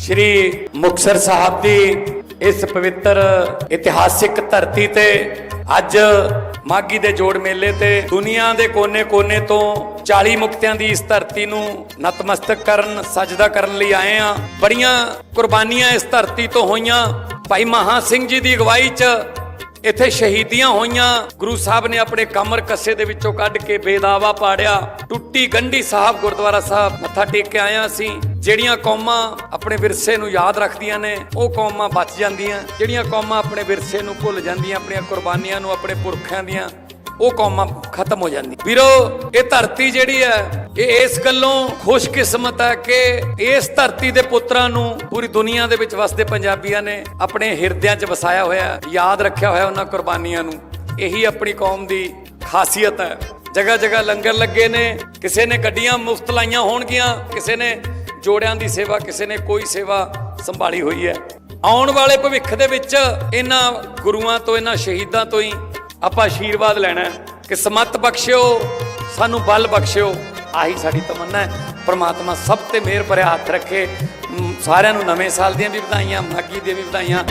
ਸ਼੍ਰੀ ਮੁਕਤਸਰ ਸਾਹਿਬ ਦੀ ਇਸ ਪਵਿੱਤਰ ਇਤਿਹਾਸਿਕ ਧਰਤੀ ਤੇ ਅੱਜ ਮਾਗੀ ਦੇ ਜੋੜ ਮੇਲੇ ਤੇ ਦੁਨੀਆ ਦੇ ਕੋਨੇ-ਕੋਨੇ ਤੋਂ 40 ਮੁਕਤਿਆਂ ਦੀ ਇਸ ਧਰਤੀ ਨੂੰ ਨਤਮਸਤਕ ਕਰਨ, ਸਜਦਾ ਕਰਨ ਲਈ ਆਏ ਆ ਬੜੀਆਂ ਕੁਰਬਾਨੀਆਂ ਇਸ ਧਰਤੀ ਤੋਂ ਹੋਈਆਂ। ਭਾਈ ਮਹਾ ਸਿੰਘ ਜੀ ਦੀ ਅਗਵਾਈ 'ਚ ਇੱਥੇ ਸ਼ਹੀਦੀਆਂ ਹੋਈਆਂ। ਗੁਰੂ ਸਾਹਿਬ ਨੇ ਆਪਣੇ ਕਮਰ ਕੱਸੇ ਦੇ ਵਿੱਚੋਂ ਕੱਢ ਕੇ ਬੇਦਾਵਾ ਪਾੜਿਆ। ਟੁੱਟੀ ਗੰਢੀ ਸਾਹਿਬ ਗੁਰਦੁਆਰਾ ਸਾਹਿਬ ਮੱਥਾ ਟੇਕ ਕੇ ਆਇਆ ਸੀ ਜਿਹੜੀਆਂ ਕੌਮਾਂ ਆਪਣੇ ਵਿਰਸੇ ਨੂੰ ਯਾਦ ਰੱਖਦੀਆਂ ਨੇ, ਉਹ ਕੌਮਾਂ ਬਚ ਜਾਂਦੀਆਂ। ਜਿਹੜੀਆਂ ਕੌਮਾਂ ਆਪਣੇ ਵਿਰਸੇ ਨੂੰ ਭੁੱਲ ਜਾਂਦੀਆਂ, ਆਪਣੀਆਂ ਕੁਰਬਾਨੀਆਂ ਨੂੰ ਆਪਣੇ ਪੁਰਖਿਆਂ ਦੀਆਂ, ਉਹ ਕੌਮਾਂ ਖਤਮ ਹੋ ਜਾਂਦੀਆਂ। ਵੀਰੋ, ਇਹ ਧਰਤੀ ਜਿਹੜੀ ਹੈ ਇਹ ਇਸ ਗੱਲੋਂ ਖੁਸ਼ਕਿਸਮਤ ਹੈ ਕਿ ਇਸ ਧਰਤੀ ਦੇ ਪੁੱਤਰਾਂ ਨੂੰ ਪੂਰੀ ਦੁਨੀਆ ਦੇ ਵਿੱਚ ਵਸਦੇ ਪੰਜਾਬੀਆਂ ਨੇ ਆਪਣੇ ਹਿਰਦਿਆਂ 'ਚ ਵਸਾਇਆ ਹੋਇਆ, ਯਾਦ ਰੱਖਿਆ ਹੋਇਆ ਉਹਨਾਂ ਕੁਰਬਾਨੀਆਂ ਨੂੰ। ਇਹੀ ਆਪਣੀ ਕੌਮ ਦੀ ਖਾਸੀਅਤ ਹੈ। ਜਗ੍ਹਾ ਜਗ੍ਹਾ ਲੰਗਰ ਲੱਗੇ ਨੇ, ਕਿਸੇ ਨੇ ਗੱਡੀਆਂ ਮੁਫਤ ਲਾਈਆਂ ਹੋਣਗੀਆਂ, ਕਿਸੇ ਨੇ ਜੋੜਿਆਂ ਦੀ ਸੇਵਾ, ਕਿਸੇ ਨੇ ਕੋਈ ਸੇਵਾ ਸੰਭਾਲੀ ਹੋਈ ਹੈ। ਆਉਣ ਵਾਲੇ ਭਵਿੱਖ ਦੇ ਵਿੱਚ ਇਹਨਾਂ ਗੁਰੂਆਂ ਤੋਂ, ਇਹਨਾਂ ਸ਼ਹੀਦਾਂ ਤੋਂ ਹੀ ਆਪਾਂ ਆਸ਼ੀਰਵਾਦ ਲੈਣਾ ਕਿ ਸਮਤ ਬਖਸ਼ਿਓ, ਸਾਨੂੰ ਬਲ ਬਖਸ਼ਿਓ। ਆਹੀ ਸਾਡੀ ਤਮੰਨਾ ਹੈ। ਪ੍ਰਮਾਤਮਾ ਸਭ ਤੇ ਮਿਹਰ ਭਰਿਆ ਹੱਥ ਰੱਖੇ। ਸਾਰਿਆਂ ਨੂੰ ਨਵੇਂ ਸਾਲ ਦੀਆਂ ਵੀ ਵਧਾਈਆਂ ਮਾਗੀ ਦੀਆਂ ਵੀ ਵਧਾਈਆਂ।